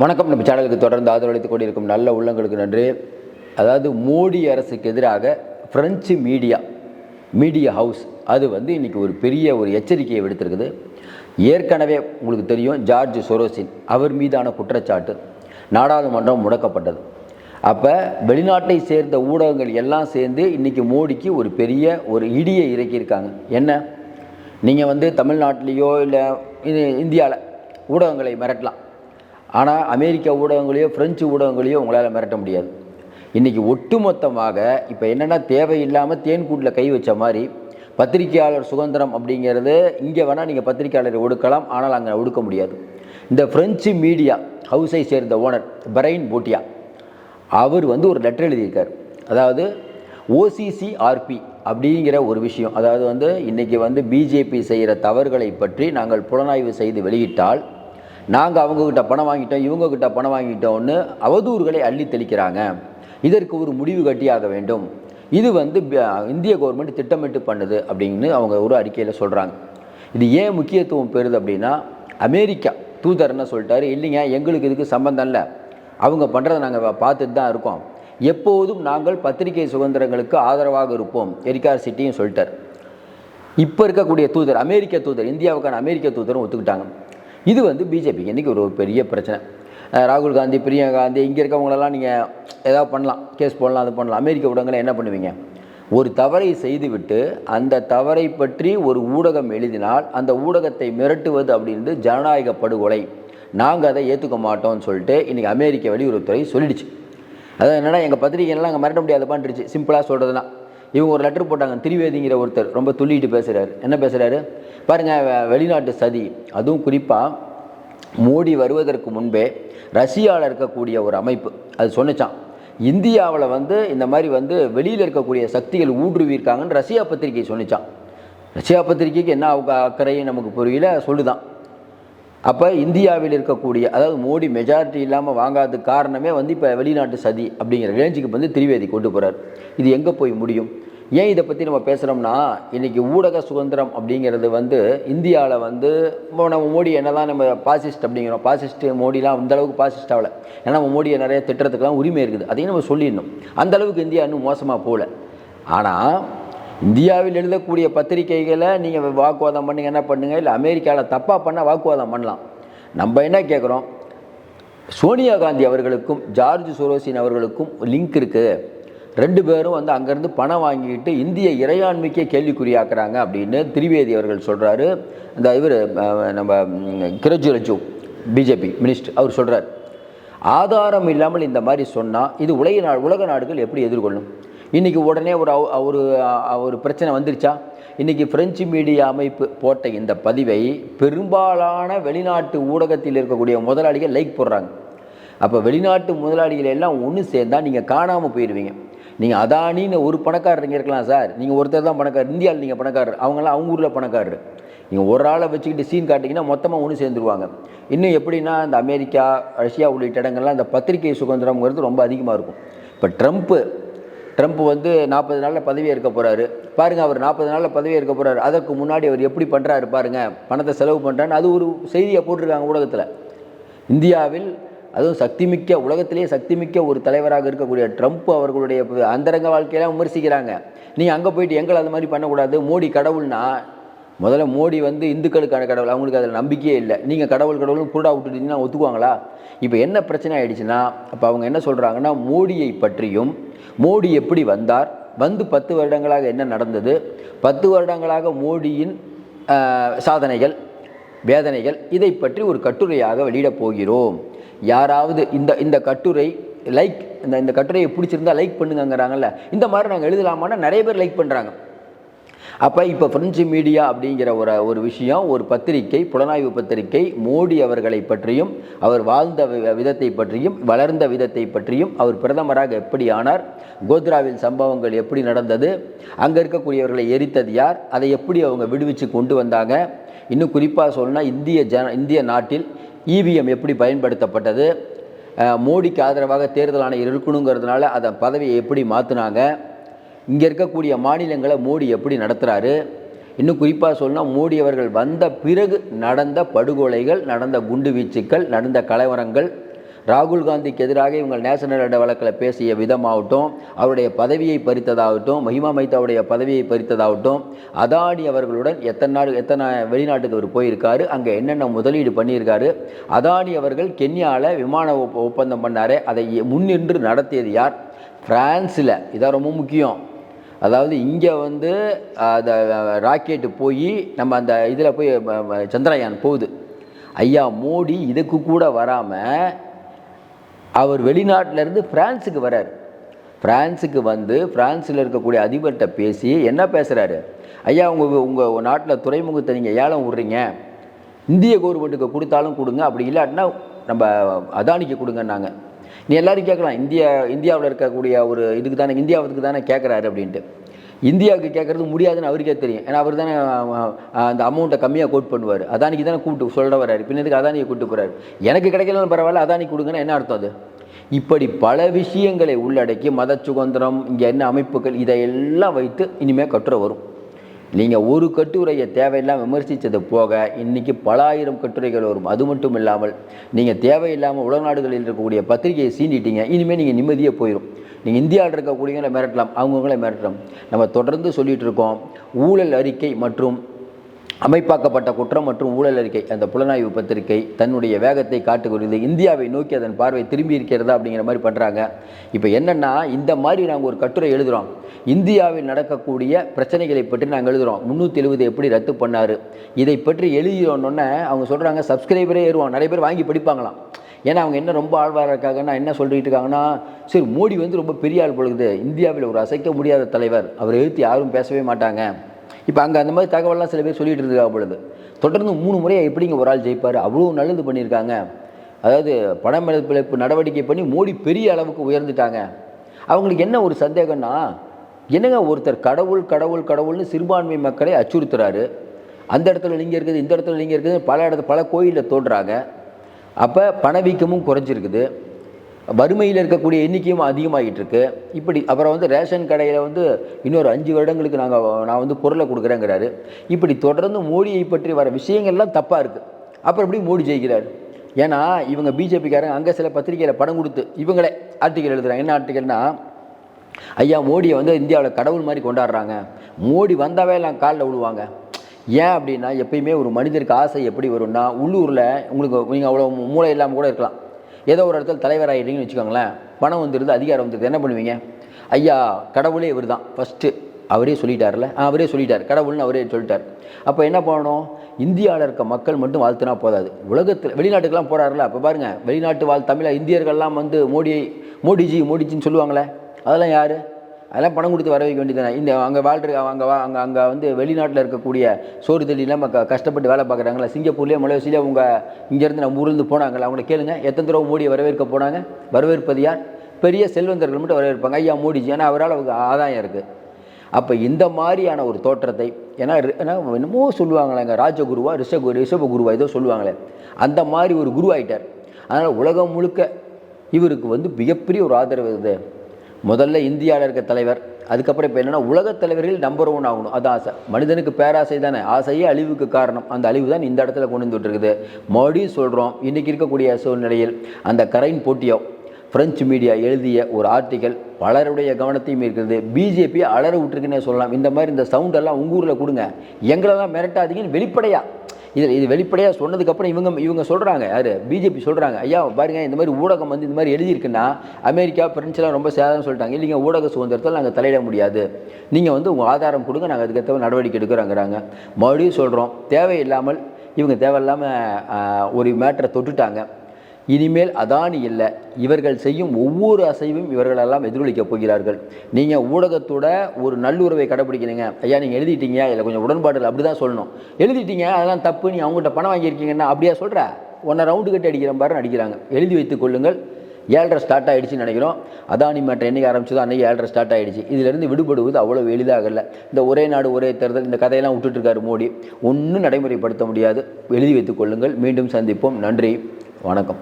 வணக்கம். நம்ம சேனலுக்கு தொடர்ந்து ஆதரவளித்துக் கொண்டிருக்கும் நல்ல உள்ளங்களுக்கு நன்றி. அதாவது மோடி அரசுக்கு எதிராக பிரெஞ்சு மீடியா மீடியா ஹவுஸ் அது வந்து இன்றைக்கி ஒரு பெரிய ஒரு எச்சரிக்கையை விடுத்திருக்குது. ஏற்கனவே உங்களுக்கு தெரியும் ஜார்ஜ் சொரோசின் அவர் மீதான குற்றச்சாட்டு நாடாளுமன்றம் முடக்கப்பட்டது. அப்போ வெளிநாட்டை சேர்ந்த ஊடகங்கள் எல்லாம் சேர்ந்து இன்றைக்கி மோடிக்கு ஒரு பெரிய ஒரு இடியை இறக்கியிருக்காங்க. என்ன? நீங்கள் வந்து தமிழ்நாட்டிலேயோ இல்லை இது இந்தியாவில் ஊடகங்களை மிரட்டலாம். ஆனால் அமெரிக்க ஊடகங்களையோ பிரெஞ்சு ஊடகங்களையோ உங்களால் மிரட்ட முடியாது. இன்றைக்கி ஒட்டுமொத்தமாக இப்போ என்னென்னா தேவையில்லாமல் தேன்கூட்டில் கை வச்ச மாதிரி பத்திரிகையாளர் சுதந்திரம் அப்படிங்கிறது இங்கே வேணால் நீங்கள் பத்திரிகையாளரை ஒடுக்கலாம் ஆனால் அங்கே ஒடுக்க முடியாது. இந்த ஃப்ரெஞ்சு மீடியா ஹவுஸை சேர்ந்த ஓனர் பிரைன் போட்டியா அவர் வந்து ஒரு லெட்டர் எழுதியிருக்கார். அதாவது ஓசிசிஆர்பி அப்படிங்கிற ஒரு விஷயம். அதாவது வந்து இன்றைக்கி வந்து பிஜேபி செய்கிற தவறுகளை பற்றி நாங்கள் புலனாய்வு செய்து வெளியிட்டால் நாங்கள் அவங்கக்கிட்ட பணம் வாங்கிட்டோம் இவங்கக்கிட்ட பணம் வாங்கிட்டோம்னு அவதூறுகளை அள்ளி தெளிக்கிறாங்க. இதற்கு ஒரு முடிவு கட்டியாக வேண்டும். இது வந்து இந்திய கவர்மெண்ட் திட்டமிட்டு பண்ணுது அப்படின்னு அவங்க ஒரு அறிக்கையில் சொல்கிறாங்க இது ஏன் முக்கியத்துவம் பெறுது அப்படின்னா அமெரிக்கா தூதர் என்ன சொல்லிட்டாரு. இல்லைங்க எங்களுக்கு இதுக்கு சம்பந்தம் இல்லை. அவங்க பண்ணுறதை நாங்கள் பார்த்துட்டு தான் இருக்கோம். எப்போதும் நாங்கள் பத்திரிகை சுதந்திரங்களுக்கு ஆதரவாக இருப்போம் எரிக்கார் சிட்டியும் சொல்லிட்டார். இப்போ இருக்கக்கூடிய தூதர் அமெரிக்க தூதர் இந்தியாவுக்கான அமெரிக்க தூதரும் ஒத்துக்கிட்டாங்க. இது வந்து பிஜேபிக்கு இன்றைக்கி ஒரு பெரிய பிரச்சனை. ராகுல் காந்தி பிரியங்கா காந்தி இங்கே இருக்கவங்களெல்லாம் நீங்கள் ஏதாவது பண்ணலாம் கேஸ் போடலாம் அது பண்ணலாம். அமெரிக்க ஊடகங்களை என்ன பண்ணுவீங்க? ஒரு தவறை செய்துவிட்டு அந்த தவறை பற்றி ஒரு ஊடகம் எழுதினால் அந்த ஊடகத்தை மிரட்டுவது அப்படின்றது ஜனநாயக படுகொலை. நாங்கள் அதை ஏற்றுக்க மாட்டோம்னு சொல்லிட்டு இன்றைக்கி அமெரிக்க வெளியுறவுத்துறை சொல்லிடுச்சு. அதான் என்னென்னா எங்கள் பத்திரிகைலாம் அங்கே மிரட்ட முடியாதுப்பான்ருச்சு சிம்பிளாக சொல்கிறதுனா இவங்க ஒரு லெட்டர் போட்டாங்க திரிவேதிங்கிற ஒருத்தர் ரொம்ப துள்ளிட்டு பேசுகிறாரு என்ன பேசுகிறாரு பாருங்கள் வெளிநாட்டு சதி. அதுவும் குறிப்பாக மோடி வருவதற்கு முன்பே ரஷ்யாவில் இருக்கக்கூடிய ஒரு அமைப்பு. அது சொன்னிச்சான் இந்தியாவில் வந்து இந்த மாதிரி வந்து வெளியில் இருக்கக்கூடிய சக்திகள் ஊடுருவியிருக்காங்கன்னு ரஷ்யா பத்திரிகை சொன்னிச்சான் ரஷ்யா பத்திரிகைக்கு என்ன அவங்க அக்கறையும் நமக்கு புரியல சொல்லுதான். அப்போ இந்தியாவில் இருக்கக்கூடிய அதாவது மோடி மெஜாரிட்டி இல்லாமல் வாங்காத காரணமே வந்து இப்போ வெளிநாட்டு சதி அப்படிங்கிற ரேஞ்சுக்கு வந்து திரிவேதி கொண்டு போகிறார் இது எங்கே போய் முடியும்? ஏன் இதை பற்றி நம்ம பேசுகிறோம்னா இன்றைக்கி ஊடக சுதந்திரம் அப்படிங்கிறது வந்து இந்தியாவில் வந்து நம்ம மோடி என்ன தான் நம்ம பாசிஸ்ட் அப்படிங்கிறோம். பாசிஸ்ட் மோடிலாம் அந்த அளவுக்கு பாசிஸ்ட் ஆகலை. ஏன்னா நம்ம மோடியை நிறைய திட்டத்துக்கெல்லாம் உரிமை இருக்குது. அதையும் நம்ம சொல்லிடணும். அந்த அளவுக்கு இந்தியா இன்னும் மோசமாக போகல. ஆனால் இந்தியாவில் எழுதக்கூடிய பத்திரிகைகளை நீங்கள் வாக்குவாதம் பண்ணுங்க என்ன பண்ணுங்கள் இல்லை அமெரிக்காவில் தப்பாக பண்ணால் வாக்குவாதம் பண்ணலாம். நம்ம என்ன கேட்குறோம் சோனியா காந்தி அவர்களுக்கும் ஜார்ஜ் சுரோசின் அவர்களுக்கும் லிங்க் இருக்குது ரெண்டு பேரும் வந்து அங்கேருந்து பணம் வாங்கிட்டு இந்திய இறையாண்மைக்கே கேள்விக்குறியாக்குறாங்க அப்படின்னு திரிவேதி அவர்கள் சொல்கிறாரு இந்த இவர் நம்ம கிரஜுரஜு பிஜேபி மினிஸ்டர் அவர் சொல்கிறார் ஆதாரம் இல்லாமல் இந்த மாதிரி சொன்னால் இது உலக நாடு உலக நாடுகள் எப்படி எதிர்கொள்ளும்? இன்றைக்கி உடனே ஒரு அவ- ஒரு ஒரு பிரச்சனை வந்துருச்சா? இன்றைக்கி பிரெஞ்சு மீடியா அமைப்பு போட்ட இந்த பதிவை பெரும்பாலான வெளிநாட்டு ஊடகத்தில் இருக்கக்கூடிய முதலாளிகள் லைக் போடுறாங்க. அப்போ வெளிநாட்டு முதலாளிகள் எல்லாம் ஒன்று சேர்ந்தால் நீங்கள் காணாமல் போயிடுவீங்க நீங்கள் அதானின்னு ஒரு பணக்காரர் இங்கே இருக்கலாம் சார். நீங்கள் ஒருத்தர் தான் பணக்காரர். இந்தியாவில் நீங்கள் பணக்காரர். அவங்களாம் அவங்க ஊரில் பணக்காரர். நீங்கள் ஒரு ஆளை வச்சுக்கிட்டு சீன் காட்டிங்கன்னா மொத்தமாக ஒன்று சேர்ந்துருவாங்க. இன்னும் எப்படின்னா இந்த அமெரிக்கா ரஷ்யா உள்ளிட்ட இடங்கள்லாம் இந்த பத்திரிகை சுதந்திரம்ங்கிறது ரொம்ப அதிகமாக இருக்கும். இப்போ ட்ரம்ப்பு ட்ரம்ப் வந்து நாற்பது நாளில் பதவி ஏற்க போகிறாரு பாருங்கள் அவர் நாற்பது நாளில் பதவி ஏற்க போகிறாரு அதற்கு முன்னாடி அவர் எப்படி பண்ணுறாரு பாருங்கள் பணத்தை செலவு பண்ணுறான்னு அது ஒரு செய்தியை போட்டிருக்காங்க ஊடகத்தில். இந்தியாவில் அதுவும் சக்திமிக்க உலகத்திலேயே சக்திமிக்க ஒரு தலைவராக இருக்கக்கூடிய ட்ரம்ப் அவர்களுடைய அந்தரங்க வாழ்க்கையெல்லாம் விமர்சிக்கிறாங்க. நீங்கள் அங்கே போயிட்டு எங்களை அந்த மாதிரி பண்ணக்கூடாது. மோடி கடவுள்னா முதல்ல மோடி வந்து இந்துக்களுக்கான கடவுள் அவங்களுக்கு அதில் நம்பிக்கையே இல்லை. நீங்கள் கடவுள் கடவுள்னு புருடா விட்டுட்டீங்கன்னா ஒத்துக்குவாங்களா? இப்போ என்ன பிரச்சனை ஆயிடுச்சுன்னா அப்போ அவங்க என்ன சொல்கிறாங்கன்னா மோடியை பற்றியும் மோடி எப்படி வந்தார் வந்து பத்து வருடங்களாக என்ன நடந்தது பத்து வருடங்களாக மோடியின் சாதனைகள் வேதனைகள் இதை பற்றி ஒரு கட்டுரையாக வெளியிடப் போகிறோம். யாராவது இந்த இந்த கட்டுரை லைக் இந்த இந்த கட்டுரையை பிடிச்சிருந்தா லைக் பண்ணுங்கங்கிறாங்கல்ல இந்த மாதிரி நாங்கள் எழுதலாமான்னா நிறைய பேர் லைக் பண்ணுறாங்க அப்போ இப்போ பிரெஞ்சு மீடியா அப்படிங்கிற ஒரு ஒரு விஷயம் ஒரு பத்திரிகை புலனாய்வு பத்திரிகை மோடி அவர்களை பற்றியும் அவர் வாழ்ந்த விதத்தை பற்றியும் வளர்ந்த விதத்தை பற்றியும் அவர் பிரதமராக எப்படி ஆனார் கோத்ராவில் சம்பவங்கள் எப்படி நடந்தது அங்கே இருக்கக்கூடியவர்களை எரித்தது யார் அதை எப்படி அவங்க விடுவிச்சு கொண்டு வந்தாங்க இன்னும் குறிப்பாக சொல்லணும்னா இந்திய ஜன இந்திய நாட்டில் இவிஎம் எப்படி பயன்படுத்தப்பட்டது மோடிக்கு ஆதரவாக தேர்தல் ஆணையர் இருக்கணுங்கிறதுனால அதை பதவியை எப்படி மாற்றினாங்க இங்கே இருக்கக்கூடிய மாநிலங்களை மோடி எப்படி நடத்துகிறாரு இன்னும் குறிப்பாக சொல்லணும் மோடி அவர்கள் வந்த பிறகு நடந்த படுகொலைகள் நடந்த குண்டு வீச்சுக்கள் நடந்த கலவரங்கள் ராகுல் காந்திக்கு எதிராக இவங்க நேஷனல் வழக்கில் பேசிய விதமாகட்டும் அவருடைய பதவியை பறித்ததாகட்டும் மஹிமா மைத்தாவுடைய பதவியை பறித்ததாகட்டும் அதானி அவர்களுடன் எத்தனை நாடு எத்தனை வெளிநாட்டுக்கு அவர் போயிருக்காரு அங்கே என்னென்ன முதலீடு பண்ணியிருக்காரு அதானி அவர்கள் கென்யாவில் விமான ஒப்ப- ஒப்பந்தம் பண்ணார் அதை முன்னின்று நடத்தியது யார்? ஃப்ரான்ஸில் இதான் ரொம்ப முக்கியம். அதாவது இங்கே வந்து அந்த ராக்கெட்டு போய் நம்ம அந்த இதில் போய் சந்திரயான் போகுது. ஐயா மோடி இதுக்கு கூட வராமல் அவர் வெளிநாட்டிலேருந்து பிரான்ஸுக்கு வரார். ஃப்ரான்ஸுக்கு வந்து ஃப்ரான்ஸில் இருக்கக்கூடிய அதிபர்கிட்ட பேசி என்ன பேசுகிறாரு ஐயா உங்கள் உங்கள் நாட்டில் துறைமுகத்தை நீங்கள் ஏலம் விட்றீங்க. இந்திய கவர்மெண்ட்டுக்கு கொடுத்தாலும் கொடுங்க. அப்படி இல்லாட்டினா நம்ம அதானிக்கு கொடுங்கன்னாங்க. நீ எல்லாரும் கேட்கலாம் இந்தியா இந்தியாவில் இருக்கக்கூடிய ஒரு இதுக்கு தானே இந்தியாவுக்கு தானே கேட்குறாரு அப்படின்ட்டு. இந்தியாவுக்கு கேட்குறது முடியாதுன்னு அவருக்கே தெரியும். ஏன்னா அவர் தானே அந்த அமௌண்ட்டை கம்மியாக கோட் பண்ணுவார். அதானிக்கு தானே கூப்பிட்டு சொல்ல வர்றாரு. பின்னதுக்கு அதானியை கூப்பிட்டு போகிறாரு எனக்கு கிடைக்கலன்னு பரவாயில்ல அதானி கொடுங்கன்னா என்ன அர்த்தம் அது? இப்படி பல விஷயங்களை உள்ளடக்கி மத சுதந்திரம் இங்கே என்ன அமைப்புகள் இதையெல்லாம் வைத்து இனிமேல் கட்டுரை வரும். நீங்கள் ஒரு கட்டுரையை தேவையில்லாமல் விமர்சித்தது போக இன்றைக்கி பல ஆயிரம் கட்டுரைகள் வரும். அது மட்டும் இல்லாமல் நீங்கள் தேவையில்லாமல் உலக நாடுகளில் இருக்கக்கூடிய பத்திரிகையை சீண்டிட்டீங்க. இனிமேல் நீங்கள் நிம்மதியாக போயிடும் நீங்கள் இந்தியாவில் இருக்கக்கூடியவங்களை மிரட்டலாம். அவங்கவுங்கள மிரட்டலாம். நம்ம தொடர்ந்து சொல்லிகிட்டு இருக்கோம். ஊழல் அறிக்கை மற்றும் அமைப்பாக்கப்பட்ட குற்றம் மற்றும் ஊழல் அறிக்கை. அந்த புலனாய்வு பத்திரிகை தன்னுடைய வேகத்தை காட்டுகிறது. இந்தியாவை நோக்கி அதன் பார்வை திரும்பி இருக்கிறதா அப்படிங்கிற மாதிரி பண்ணுறாங்க இப்போ என்னென்னா இந்த மாதிரி நாங்கள் ஒரு கட்டுரை எழுதுகிறோம் இந்தியாவில் நடக்கக்கூடிய பிரச்சனைகளை பற்றி நாங்கள் எழுதுகிறோம் முந்நூற்றி எழுபது எப்படி ரத்து பண்ணார்? இதை பற்றி எழுதினோன்னே அவங்க சொல்கிறாங்க சப்ஸ்கிரைபரே ஏறுவோம் நிறைய பேர் வாங்கி படிப்பாங்களாம். ஏன்னா அவங்க என்ன ரொம்ப ஆழ்வாராக இருக்காங்கன்னா என்ன சொல்லிட்டு இருக்காங்கன்னா சரி மோடி வந்து ரொம்ப பெரிய ஆள் பொழுது இந்தியாவில் ஒரு அசைக்க முடியாத தலைவர். அவர் எழுத்து யாரும் பேசவே மாட்டாங்க. இப்போ அங்கே அந்த மாதிரி தகவலாம் சில பேர் சொல்லிகிட்டு இருக்காங்க பொழுது. தொடர்ந்து மூணு முறையாக எப்படிங்க ஒரு ஆள் ஜெயிப்பார்? அவ்வளோ நல்லது பண்ணியிருக்காங்க. அதாவது பணமதிப்பிழப்பு நடவடிக்கை பண்ணி மோடி பெரிய அளவுக்கு உயர்ந்துட்டாங்க. அவங்களுக்கு என்ன ஒரு சந்தேகம்னா என்னங்க ஒருத்தர் கடவுள் கடவுள் கடவுள்னு சிறுபான்மை மக்களை அச்சுறுத்துறாரு. அந்த இடத்துல நீங்கள் இருக்குது இந்த இடத்துல நீங்கள் இருக்குது பல இடத்துல பல கோயிலில் தோன்றாங்க. அப்போ பணவீக்கமும் குறைஞ்சிருக்குது. வறுமையில் இருக்கக்கூடிய எண்ணிக்கையும் அதிகமாகிட்டு இருக்கு இப்படி அப்புறம் வந்து ரேஷன் கடையில் வந்து இன்னொரு அஞ்சு வருடங்களுக்கு நாங்கள் நான் வந்து பொருளை கொடுக்குறேங்கிறாரு. இப்படி தொடர்ந்து மோடியை பற்றி வர விஷயங்கள்லாம் தப்பாக இருக்குது அப்புறம் எப்படி மோடி ஜெயிக்கிறார்? ஏன்னா இவங்க பிஜேபிக்காரங்க அங்கே சில பத்திரிகையில் படம் கொடுத்து இவங்களே ஆர்டிக்கல் எழுதுகிறாங்க என்ன ஆர்டிக்கல்னா ஐயா மோடியை வந்து இந்தியாவில் கடவுள் மாதிரி கொண்டாடுறாங்க. மோடி வந்தாவே எல்லாம் காலில் விழுவாங்க. ஏன் அப்படின்னா எப்பயுமே ஒரு மனிதருக்கு ஆசை எப்படி வரும்னா உள்ளூரில் உங்களுக்கு நீங்கள் அவ்வளோ மூளை இல்லாமல் கூட இருக்கலாம். ஏதோ ஒரு இடத்துல தலைவராகிட்டீங்கன்னு வச்சுக்கோங்களேன் பணம் வந்துடுது அதிகாரம் வந்துடுது என்ன பண்ணுவீங்க? ஐயா கடவுளே இவர் தான் ஃபஸ்ட்டு அவரே சொல்லிட்டார்ல அவரே சொல்லிட்டார். கடவுள்னு அவரே சொல்லிட்டார். அப்போ என்ன பண்ணணும்? இந்தியாவில் இருக்க மக்கள் மட்டும் வாழ்த்துனா போதாது. உலகத்தில் வெளிநாட்டுக்கெல்லாம் போகிறாருல அப்போ பாருங்கள் வெளிநாட்டு வாழ் தமிழ இந்தியர்கள்லாம் வந்து மோடியை மோடிஜி மோடிஜின்னு சொல்லுவாங்களே அதெல்லாம் யார்? அதெல்லாம் பணம் கொடுத்து வர வைக்க வேண்டியதானே இந்த அங்கே வாழ்கிற அங்கே வா அங்கே அங்கே வந்து வெளிநாட்டில் இருக்கக்கூடிய சோறு தள்ளி இல்லாமல் க கஷ்டப்பட்டு வேலை பார்க்குறாங்களா சிங்கப்பூர்லேயே மலேசியிலே அவங்க இங்கேருந்து நம்ம ஊர்லேருந்து போனாங்களா அவங்கள கேளுங்க. எத்தனை தடவை மோடியை வரவேற்க போனாங்க? வரவேற்பது யார்? பெரிய செல்வந்தர்கள் மட்டும் வரவேற்பாங்க. ஐயா மோடிஜி ஏன்னா அவரால் அவங்க ஆதாயம் இருக்குது அப்போ இந்த மாதிரியான ஒரு தோற்றத்தை ஏன்னா ரி- ஏன்னா என்னமோ சொல்லுவாங்களேங்க ராஜகுருவா ரிஷகு ரிஷப குருவா ஏதோ சொல்லுவாங்களே. அந்த மாதிரி ஒரு குரு ஆகிட்டார் அதனால் உலகம் முழுக்க இவருக்கு வந்து மிகப்பெரிய ஒரு ஆதரவு இது. முதல்ல இந்தியாவில் இருக்க தலைவர் அதுக்கப்புறம் இப்போ என்னென்னா உலகத் தலைவர்கள் நம்பர் ஒன் ஆகணும். அது ஆசை. மனிதனுக்கு பேராசை தானே. ஆசையே அழிவுக்கு காரணம். அந்த அழிவு தான் இந்த இடத்துல கொண்டு வந்துட்டுருக்குது மறுபடியும் சொல்கிறோம் இன்றைக்கி இருக்கக்கூடிய சூழ்நிலையில் அந்த கரைன் போட்டியோ பிரெஞ்சு மீடியா எழுதிய ஒரு ஆர்டிக்கல் பலருடைய கவனத்தையும் இருக்கிறது பிஜேபி அலற விட்டுருக்குன்னே சொல்லலாம். இந்த மாதிரி இந்த சவுண்டெல்லாம் உங்கள் ஊரில் கொடுங்க. எங்களெல்லாம் மிரட்டாதீங்கன்னு வெளிப்படையாக இதில் இது வெளிப்படையாக சொன்னதுக்கப்புறம் இவங்க இவங்க சொல்கிறாங்க யார்? பிஜேபி சொல்கிறாங்க ஐயா பாருங்க இந்த மாதிரி ஊடகம் வந்து இந்த மாதிரி எழுதியிருக்குன்னா அமெரிக்கா பிரெஞ்செலாம் ரொம்ப சேதம்னு சொல்லிட்டாங்க. இல்லைங்க ஊடக சுதந்திரத்தில் நாங்கள் தலையிட முடியாது. நீங்கள் வந்து உங்கள் ஆதாரம் கொடுங்க நாங்கள் அதுக்கேற்ற நடவடிக்கை எடுக்கிறோங்கிறாங்க. மறுபடியும் சொல்கிறோம் தேவையில்லாமல் இவங்க தேவையில்லாமல் ஒரு மேட்டரை தொட்டுட்டாங்க. இனிமேல் அதானி இல்லை. இவர்கள் செய்யும் ஒவ்வொரு அசைவும் இவர்களெல்லாம் எதிரொலிக்கப் போகிறார்கள். நீங்கள் ஊடகத்தோட ஒரு நல்லுறவை கடைப்பிடிக்கிறீங்க. ஐயா நீங்கள் எழுதிட்டீங்க. இல்லை கொஞ்சம் உடன்பாடுகள் அப்படி தான் சொல்லணும். எழுதிட்டீங்க. அதெல்லாம் தப்பு. நீ அவங்ககிட்ட பணம் வாங்கியிருக்கீங்கன்னா அப்படியா சொல்கிற ஒன்றை ரவுண்டு கட்டி அடிக்கிற மாதிரி நடிக்கிறாங்க எழுதி வைத்துக் கொள்ளுங்கள். ஏழரை ஸ்டார்ட் ஆகிடுச்சின்னு நினைக்கிறோம். அதானி மேட்டர் என்றைக்கு ஆரம்பிச்சதோ அன்றைக்கி ஏழரை ஸ்டார்ட் ஆகிடுச்சு இதிலிருந்து விடுபடுவது அவ்வளோ எளிதாக இல்லை. இந்த ஒரே நாடு ஒரே தேர்தல் இந்த கதையெல்லாம் விட்டுட்டு மோடி. ஒன்றும் நடைமுறைப்படுத்த முடியாது. எழுதி வைத்துக் கொள்ளுங்கள். மீண்டும் சந்திப்போம். நன்றி. வணக்கம்.